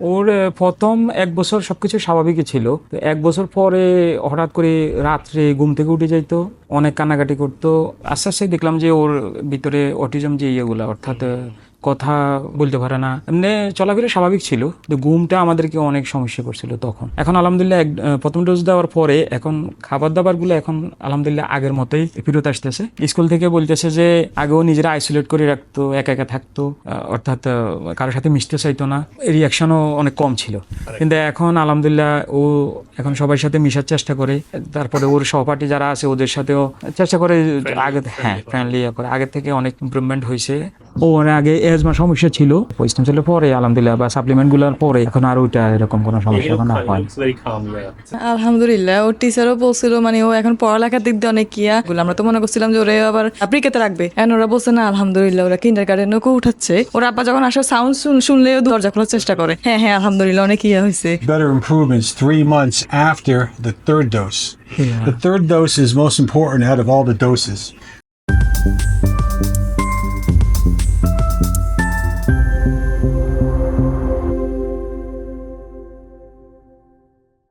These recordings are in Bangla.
ওর প্রথম এক বছর সবকিছু স্বাভাবিকই ছিল। তো এক বছর পরে হঠাৎ করে রাত্রে ঘুম থেকে উঠে যাইত, অনেক কান্নাকাটি করতো। আস্তে আস্তে দেখলাম যে ওর ভিতরে অটিজম যে ইয়েগুলো, অর্থাৎ কথা বলতে পারে না। এমনি চলাফেরা স্বাভাবিক ছিল তো ঘুমটা আমাদেরকে অনেক সমস্যা করছিল তখন। এখন আলহামদুলিল্লাহ এক- প্রথম ডোজ দেওয়ার পরে এখন খাবার দাবারগুলো এখন আলহামদুলিল্লাহ আগের মতোই ফেরত আসতেছে। স্কুল থেকে বলতেছে যে আগেও নিজেরা আইসোলেট করে রাখতো একা একা থাকতো অর্থাৎ কারোর সাথে মিশতে চাইতো না। রিয়াকশনও অনেক কম ছিল। কিন্তু এখন আলহামদুলিল্লাহ ও এখন সবার সাথে মিশার চেষ্টা করে। তারপরে ওর সহপাঠী যারা আছে ওদের সাথেও চেষ্টা করে আগে হ্যাঁ ফ্রেন্ডলি করে। আগের থেকে অনেক ইম্প্রুভমেন্ট হয়েছে ও আগে এজমা সমস্যা ছিল। পরিশ্রম ছিল পরে আলহামদুলিল্লাহ বা সাপ্লিমেন্টগুলোর পরে এখন আর ওইটা এরকম কোনো সমস্যা হয় না। ইয়া আলহামদুলিল্লাহ ওর টিচারও বলছিল মানে ও এখন পড়ালেখার দিক দিয়ে অনেক কিয়া বলে আমরা তো মনে করছিলাম যে ওরে আবার প্রিকেতে রাখবে। এখন ওরা বলছে না আলহামদুলিল্লাহ ওরা কিন্ডার গার্ডেনকেও উঠাচ্ছে। ওর আব্বা যখন আসে সাউন্ড শুন শুনলেও দরজা খোলার চেষ্টা করে। হ্যাঁ হ্যাঁ আলহামদুলিল্লাহ অনেক ইয়া হয়েছে। Better improvements three months after the third dose. The third dose is most important out of all the doses.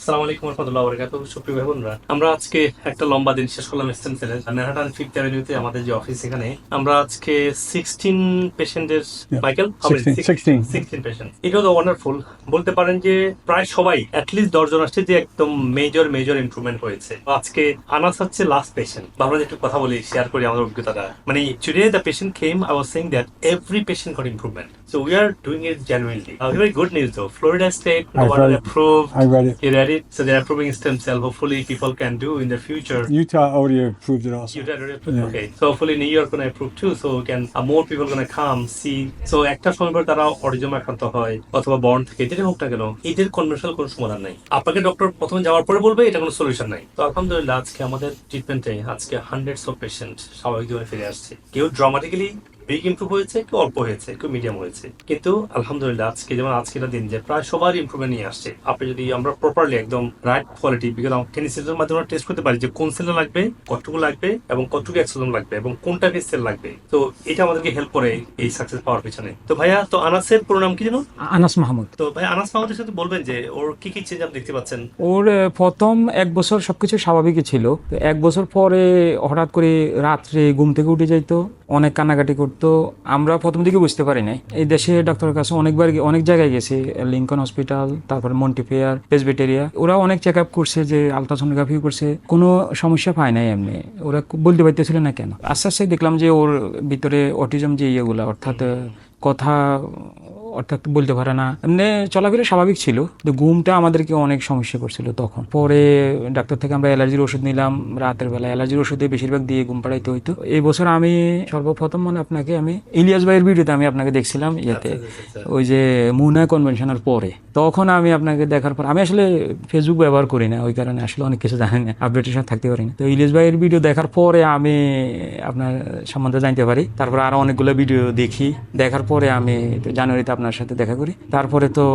আসসালামু আলাইকুম রহমতুল্লাহ বরকাত সুপ্রিয় ভাই বোনরা আমরা আজকে একটা লম্বা দিন শেষ করলাম স্টেম সেলের ম্যানহাটান ফিফথ অ্যাভিনিউতে আমাদের যে অফিস এখানে আমরা আজকে সিক্সটিন পেশেন্টের মাইকেল 16, 16. সিক্সটিন পেশেন্ট এটা তো ওয়ান্ডারফুল বলতে পারেন যে প্রায় সবাই অ্যাটলিস্ট দশজন আসছে যে একদম মেজর মেজর ইমপ্রুভমেন্ট হয়েছে। আজকে আনাস হচ্ছে লাস্ট পেশেন্ট যে একটু কথা বলি শেয়ার করি আমাদের অভিজ্ঞতাটা। মানে today the patient came I was saying that every patient got improvement So we are doing it genuinely very good news though Florida state I've read it. approved I read it. you read it? So they're approving stem cell. Hopefully, people can do in the future. Utah already approved it also. You did already approve? Yeah. Okay. So hopefully New York gonna approve too. So can uh, more people gonna come see. So একটা সময় পর তারা অরিজম আক্রান্ত হয় অথবা বর্ন থেকে যেটা হোক না কেন এদের কনভেনশনাল কোনো সমাধান নাই আপনাকে ডক্টর প্রথমে যাওয়ার পরে বলবে এটা কোনো সলিউশন নাই তো আলহামদুলিল্লাহ আজকে আমাদের ট্রিটমেন্টে আজকে হান্ড্রেডস অফ পেশেন্ট স্বাভাবিক জীবনে ফিরে আসছে কেউ ড্রামাটিক্যালি বিগ ইমপ্রুভ হয়েছে কেউ অল্প হয়েছে কেউ মিডিয়াম হয়েছে। কিন্তু আলহামদুলিল্লাহ আজকে যেমন আজকের দিন যে প্রায় সবার ইমপ্রুভমেন্ট নিয়ে আসছে। আপনি যদি আমরা প্রপারলি একদম রাইট কোয়ালিটি বিকজ টেনিসের মাধ্যমে টেস্ট করতে পারি যে কোন সেল লাগবে কতটুকু লাগবে এবং কতটুকু এক্সোজোম লাগবে এবং কোন টাইপের সেল লাগবে। তো এটা আমাদেরকে হেল্প করে এই সাকসেস পাওয়ার পিছনে। তো ভাইয়া তো আনাসের পুরো নাম কি যেন? আনাস মাহমুদ তো ভাই আনাস মাহমুদের সাথে বলবেন যে ওর কি কি চেঞ্জ আপনি দেখতে পাচ্ছেন? ওর প্রথম এক বছর সবকিছু স্বাভাবিকই ছিল। তো এক বছর পরে হঠাৎ করে রাত্রে ঘুম থেকে উঠে যাইতো। অনেক কান্নাকাটি করতো। আমরা প্রথম দিকে বুঝতে পারি নাই। এই দেশে ডাক্তারের কাছে অনেকবার অনেক জায়গায় গেছি লিঙ্কন হসপিটাল তারপরে মন্টিফেয়ার পেসবেটেরিয়া ওরা অনেক চেক আপ করছে যে আলট্রাসোনোগ্রাফি করছে। কোনো সমস্যা পায় নাই এমনি। ওরা বলতে পারতেছিল না কেন। আস্তে আস্তে দেখলাম যে ওর ভিতরে অটিজম যে ইয়েগুলো, অর্থাৎ কথা অর্থাৎ বলতে পারে না। এমনি চলাফেরা স্বাভাবিক ছিল তো ঘুমটা আমাদেরকে অনেক সমস্যা করছিল তখন। পরে ডাক্তার থেকে আমরা অ্যালার্জির ওষুধ নিলাম রাতের বেলা অ্যালার্জির ওষুধে বেশিরভাগ দিয়ে ঘুম পাড়াইতে হইতো। এই বছর আমি সর্বপ্রথম মানে আপনাকে আমি ইলিয়াস ভাইয়ের ভিডিওতে আমি আপনাকে দেখছিলাম ইয়েতে ওই যে মুনা কনভেনশনের পরে। তখন আমি আপনাকে দেখার পর আমি আসলে ফেসবুক ব্যবহার করি না ওই কারণে আসলে অনেক কিছু জানি না আপডেটের সাথে থাকতে পারি না। তো ইলিয়াস ভাইয়ের ভিডিও দেখার পরে আমি আপনার সম্বন্ধে জানতে পারি তারপরে আরও অনেকগুলো ভিডিও দেখি। দেখার পরে আমি জানুয়ারিতে আপনার সাথে দেখা করি। তারপরে তো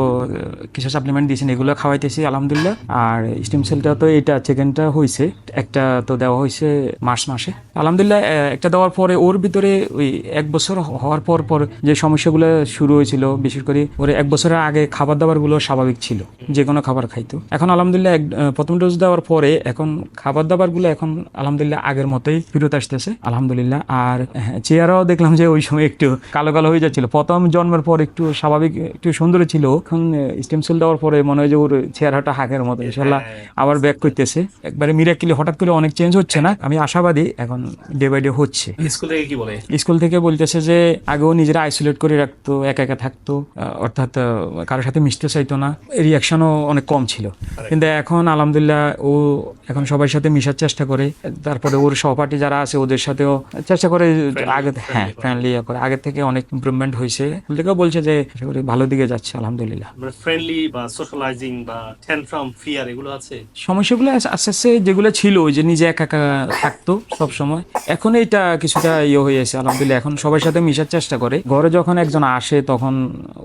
কিছু সাপ্লিমেন্ট দিয়েছেন এগুলো খাওয়াইতেছি আলহামদুলিল্লাহ। আর স্টিম সেলটা তো এটা সেকেন্ডটা হয়েছে একটা তো দেওয়া হয়েছে মার্চ মাসে। আলহামদুলিল্লাহ একটা দেওয়ার পরে ওর ভিতরে ওই এক বছর হওয়ার পর পর যে সমস্যাগুলো শুরু হয়েছিল বিশেষ করে ওর এক বছরের আগে খাবার দাবারগুলো স্বাভাবিক ছিল যে কোনো খাবার খাইতো। এখন আলহামদুলিল্লাহ প্রথম ডোজ দেওয়ার পরে এখন খাবার দাবারগুলো এখন আলহামদুলিল্লাহ আগের মতোই ফেরত আসতেছে আলহামদুলিল্লাহ। আর হ্যাঁ, চেহারাও দেখলাম যে ওই সময় একটু কালো কালো হয়ে যাচ্ছিল। প্রথম জন্মের পর একটু স্বাভাবিক একটু সুন্দর ছিল। এখন স্টেম সেল দেওয়ার পরে মনে হয় যে ওর চেহারাটা হাঁকের মতো ইনশাল্লাহ আবার ব্যাক করতেছে। একবারে মিরাক্কিলি হঠাৎ করে অনেক চেঞ্জ হচ্ছে না? আমি আশাবাদী এখন ডে বাই ডে হচ্ছে। স্কুল থেকে কি বলে? স্কুল থেকে বলতেছে যে আগেও নিজেরা আইসোলেট করে রাখতো একা একা থাকতো অর্থাৎ কারোর সাথে মিশতে চাইতো না। রিয়াকশনও অনেক কম ছিল। কিন্তু এখন আলহামদুলিল্লাহ ও এখন সবার সাথে মিশার চেষ্টা করে। তারপরে ওর সহপাঠী যারা আছে ওদের সাথেও চেষ্টা করে আগে হ্যাঁ ফ্রেন্ডলি করে। আগের থেকে অনেক ইমপ্রুভমেন্ট হয়েছে। বলছে যে আশা করি ভালো দিকে যাচ্ছে আলহামদুলিল্লাহ। ফ্রেন্ডলি বা সোশ্যালাইজিং বা ট্যানট্রাম ফিয়ার এগুলো আছে? সমস্যাগুলো আস্তে আস্তে যেগুলো ছিল যে নিজে একা একা থাকতো সব সময় এখন এটা কিছুটা ইয়ে হয়ে আছে আলহামদুলিল্লাহ। এখন সবার সাথে মিশার চেষ্টা করে। ঘরে যখন একজন আসে তখন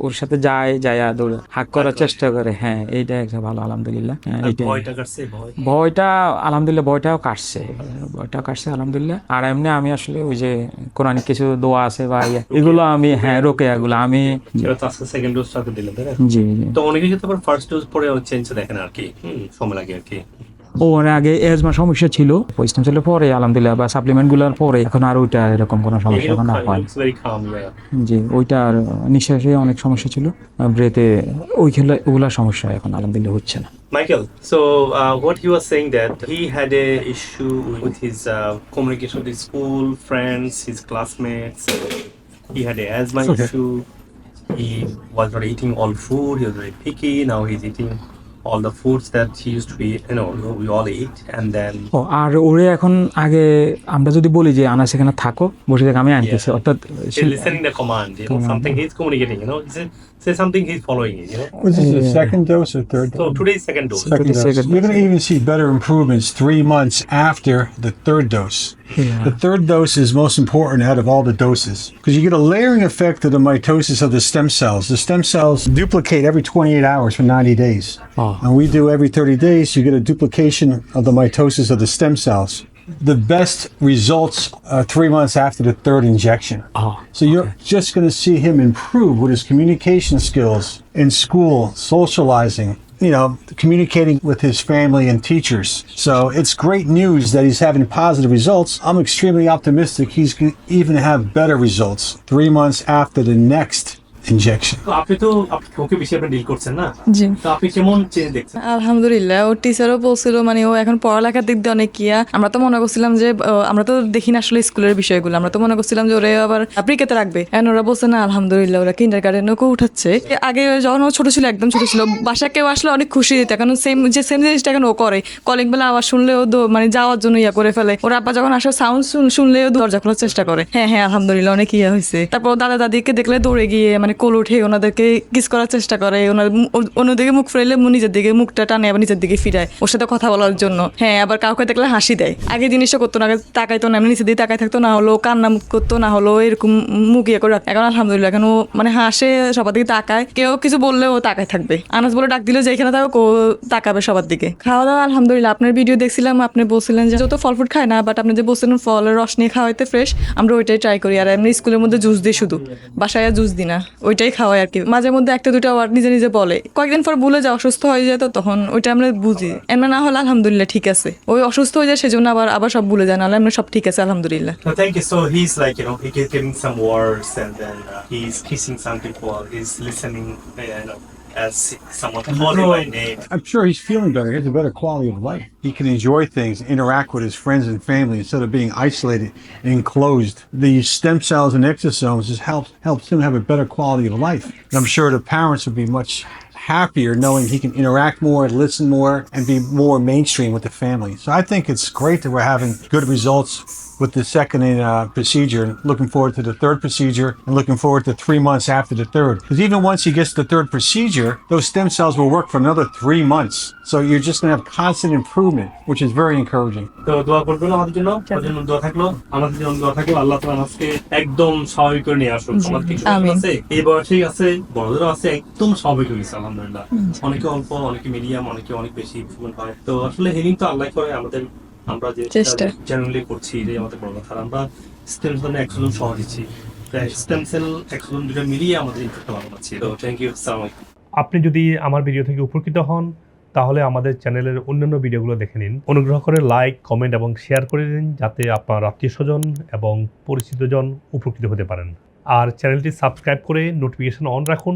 ওর সাথে যায় যায় দৌড়ে হাক করার চেষ্টা করে। হ্যাঁ এইটা একটা ভালো আলহামদুলিল্লাহ। হ্যাঁ। ভয়টা কাটছে ভয়টা আলহামদুলিল্লাহ ভয়টাও কাটছে। ভয়টা কাটছে আলহামদুলিল্লাহ। আর এমনি আমি আসলে ওই যে কোরআন কিছু দোয়া আছে বা ইয়ে, এগুলো আমি হ্যাঁ রোকে এগুলো আমি যে তো আজকে সেকেন্ড ডোজটাকে দিলেন তাই না? জি জি। তো অনেকে কিন্তু আবার ফার্স্ট ডোজ পরে চেঞ্জ দেখেন আর কি। সময় লাগে আর কি। ও ওর আগে এজমা সমস্যা ছিল। স্টেম সেলের পরে আলহামদুলিল্লাহ বা সাপ্লিমেন্টগুলার পরে। এখন আর ওইটা এরকম কোনো সমস্যা এখন আর হয়। জি ওইটা আর নিঃশ্বাসে অনেক সমস্যা ছিল। ব্রেতে ওই খেলা ওগুলার সমস্যা এখন আলহামদুলিল্লাহ হচ্ছে না। Michael, so uh, what he was saying that he had a issue with his uh, communication with his school friends, his classmates. He had a asthma Okay. issue. He was not eating all food. He was very picky. Now he's eating all the foods that he used to eat. You know, we all eat, and then ও আর ওরে এখন আগে আমরা যদি বলি যে আনা সেখানে থাকো বসে থেকে আমি আনতেছি অর্থাৎ listening the command. You know, something he's communicating. You know, he say, say something he's following it. You know. Was this the second dose or third dose? So dose? today's second dose. Second dose. second. You're going to even see better improvements three months after the third dose. Yeah. The third dose is most important out of all the doses because you get a layering effect of the mitosis of the stem cells. The stem cells duplicate every 28 hours for 90 days. Oh. And we do every 30 days, you get a duplication of the mitosis of the stem cells. The best results are three months after the third injection. Oh, So you're just going to see him improve with his communication skills in school, socializing, you know, communicating with his family and teachers. So it's great news that he's having positive results. I'm extremely optimistic he's going to even have better results three months after the next তো আপনি তো ওকে বেশি আপনি ডিল করছেন না? জি। তো আপনি কেমন চেঞ্জ দেখছেন? আলহামদুলিল্লাহ ওর টিচারও বলছিল মানে ও এখন পড়ালেখার দিক দিয়ে অনেক কিয়া আমরা তো মনে করছিলাম যে আমরা তো দেখি না আসলে স্কুলের বিষয়গুলো। আমরা তো মনে করছিলাম যে ওরে আবার প্রিকেতে রাখবে। এখন ওরা বলছে না আলহামদুলিল্লাহ ওরা কিন্ডার গার্ডেনকেও উঠাচ্ছে। আগে যখন ও ছোট ছিল একদম ছোট ছিল বাসা কেউ আসলে অনেক খুশি দিত। এখন সেম যে সেম জিনিসটা এখন ও করে। কলিং বেলা আওয়াজ শুনলেও মানে যাওয়ার জন্য ইয়া করে ফেলে। ওর আব্বা যখন আসে সাউন্ড শুনলেও দরজা খোলার চেষ্টা করে। হ্যাঁ হ্যাঁ আলহামদুলিল্লাহ অনেক ইয়া হয়েছে। তারপর দাদা দাদিকে দেখলে দৌড়ে গিয়ে মানে কোল উঠে ওনাদেরকে কিস করার চেষ্টা করে। ওনার অন্যদিকে মুখ ফেরাইলে নিজের দিকে মুখটা টানে আবার নিজের দিকে ফিরায়। ওর সাথে কথা বলার জন্য। হ্যাঁ আবার কাউকে দেখলে হাসি দেয়। আগে জিনিসটা করতো না তাকাইতো না নিচের দিকে তাকাই থাকতো, না হলো কান্না মুখ করতো, না হলো এরকম মুখ ইয়ে করে। এখন আলহামদুলিল্লাহ, এখন মানে হাসে, সবার দিকে তাকায়। কেউ কিছু বললেও ও তাকায় থাকবে। আনাজ বলে ডাক দিলে, যেখানে থাকুক ও তাকাবে সবার দিকে। খাওয়া দাওয়া আলহামদুলিল্লাহ। আপনার ভিডিও দেখছিলাম, আপনি বলছিলেন যে যত ফল ফ্রুট খায় না বাট আপনি যে বলছিলেন ফলের রস নিয়ে খাওয়াইতে ফ্রেশ আমরা ওইটাই ট্রাই করি। আর এমনি স্কুলের মধ্যে জুস দিই শুধু। বাসায় জুস দিই না। ওইটাই খাওয়াই আর কি। মাঝে মধ্যে একটা দুটো ওয়ার্ড নিজে নিজে বলে। কয়েকদিন পর ভুলে যায়, অসুস্থ হয়ে যায় তো তখন ওইটা আমরা বুঝি। এমন না হলে আলহামদুলিল্লাহ ঠিক আছে। ওই অসুস্থ হয়ে যায় সেজন্য আবার আবার সব ভুলে যায়, নাহলে আমরা সব ঠিক আছে, আলহামদুলিল্লাহ। Thank you so he is like you know he is giving some words and then he is kissing some people is listening as someone calling my name. I'm sure he's feeling better. He has a better quality of life. He can enjoy things, interact with his friends and family instead of being isolated and enclosed. The stem cells and exosomes just helps helps him have a better quality of life. And I'm sure the parents would be much happier knowing he can interact more, listen more, and be more mainstream with the family. So I think it's great that we're having good results with the second uh, procedure and looking forward to the third procedure and looking forward to three months after the third. Because even once he gets the third procedure, those stem cells will work for another three months. So you're just going to have constant improvement, which is very encouraging. তো দোয়া করবেন আমাদের জন্য আমাদের জন্য দোয়া থাকলো আমাদের জন্য দোয়া থাকলো আল্লাহ তাআলা আজকে একদম স্বাভাবিক করে নিয়ে আসুন আমাদের কিছু আমিন। আছে এই বয়সেই আছে বড়দেরও আছে একদম স্বাভাবিক হয়ে গেছে আলহামদুলিল্লাহ অনেকে অল্প অনেকে মিডিয়াম অনেকে অনেক বেশি ইমপ্রুভমেন্ট হয় তো আসলে হিলিং তো আল্লাহ করে আমাদের আমরা যে চেষ্টা। জেনারেলি করছি এটাই আমাদের বড় কথা। আমরা স্টেম সেল একশো সহ দিচ্ছি। স্টেম সেল একশো জন দুটো মিলিয়ে আমাদের ভালো পাচ্ছি তো থ্যাংক ইউ আপনি যদি আমার ভিডিও থেকে উপকৃত হন তাহলে আমাদের চ্যানেলের অন্যান্য ভিডিওগুলো দেখে নিন। অনুগ্রহ করে লাইক কমেন্ট এবং শেয়ার করে দিন যাতে আপনার আত্মীয় স্বজন এবং পরিচিতজন উপকৃত হতে পারেন। আর চ্যানেলটি সাবস্ক্রাইব করে নোটিফিকেশন অন রাখুন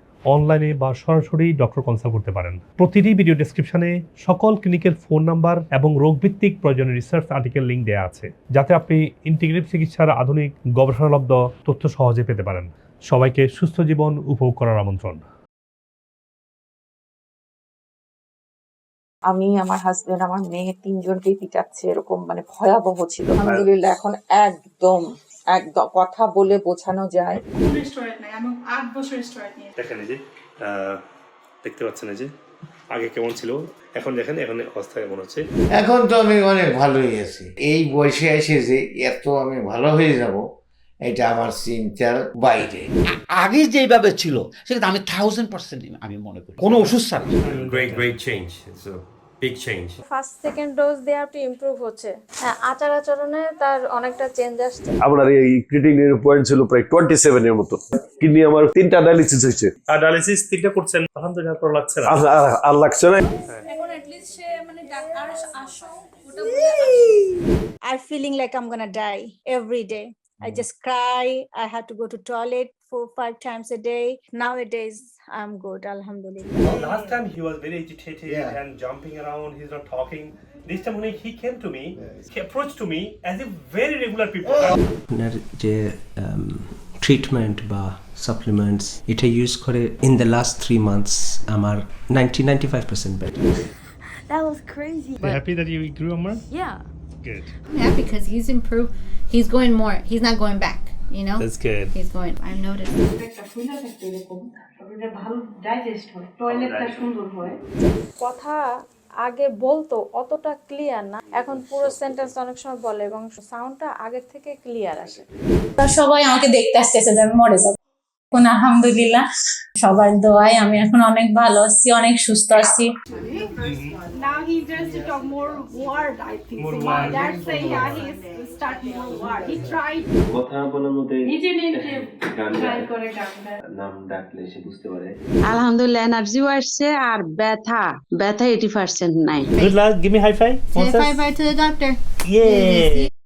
অনলাইনে বা সরাসরি ডক্টর কনসাল্ট করতে পারেন। প্রতিটি ভিডিও ডিসক্রিপশনে সকল ক্লিনিকের ফোন নাম্বার এবং রোগভিত্তিক প্রয়োজনীয় রিসার্চ আর্টিকেল লিঙ্ক দেওয়া আছে, যাতে আপনি ইন্টিগ্রেট চিকিৎসার আধুনিক গবেষণালব্ধ তথ্য সহজে পেতে পারেন। সবাইকে সুস্থ জীবন উপভোগ করার আমন্ত্রণ। আমি, আমার হাজবেন্ড আমার মেয়ে তিনজনকেই পিটাচ্ছে, এরকম মানে ভয়াবহ ছিল। আলহামদুলিল্লাহ, এখন একদম একদম কথা বলে বোঝানো যায়। রেস্টুরেন্ট নাই আমি আট বছর রেস্টুরেন্ট নিয়ে দেখেন এই যে দেখতে পাচ্ছেন এই যে আগে কেমন ছিল এখন দেখেন এখন অবস্থা কেমন হচ্ছে। এখন তো আমি অনেক ভালোই আছি। এই বয়সে এসে যে এত আমি ভালো হয়ে যাব এটা আমার চিন্তার বাইরে। আগে যেভাবে ছিল সেটা আমি থাউজেন্ড পার্সেন্ট আমি মনে করি। কোনো ওষুধ ছাড়া। Great, great big change. First second dose দেওয়ার একটু ইমপ্রুভ হচ্ছে হ্যাঁ আচার আচরণে তার অনেকটা চেঞ্জ আসছে আপনার এই ক্রিটিনের পয়েন্ট ছিল প্রায় টোয়েন্টি সেভেন এর মতো কিডনি আমার তিনটা ডায়ালিসিস হয়েছে আর ডায়ালিসিস তিনটা করছেন আলহামদুলিল্লাহ ভালো লাগছে না আর- লাগছে না এখন অ্যাটলিস্ট সে মানে ডাক্তার আসো ওটা I feeling like I'm gonna die every day. I just cry. I had to go to toilet four five times a day. Nowadays I'm good, alhamdulillah. Last time he was very agitated Yeah. and jumping around. He's not talking. This time when he came to me, he approached to me as if very regular people. আপনার যে ট্রিটমেন্ট বা সাপ্লিমেন্টস এটা ইউজ করে in the last three months আমার ninety ninety five percent better That was crazy. happy that you grew, Amar? Yeah. Good. I'm happy because he's improved. He's going more. He's not going back. You know. That's good. He's going. I've noticed. কথা আগে বলতো অতটা ক্লিয়ার না এখন পুরো সেন্টেন্স অনেক সময় বলে এবং সাউন্ডটা আগের থেকে ক্লিয়ার আসে সবাই আমাকে দেখতে আসতেছে যে আমি মরে যাব এখন আলহামদুলিল্লাহ সবার দোয়ায় আমি এখন অনেক ভালো আছি অনেক সুস্থ আছি To talk more word, I think. More so word. That's why yeah, he start more word. He tried. কথা বলার মধ্যে। নাম ডাকলে সে বুঝতে পারে আলহামদুলিল্লাহ এনার্জিও আসছে আর ব্যথা ব্যথা এইটি পার্সেন্ট নাই Good luck. Give me high five. Say bye bye to the doctor. Yeah.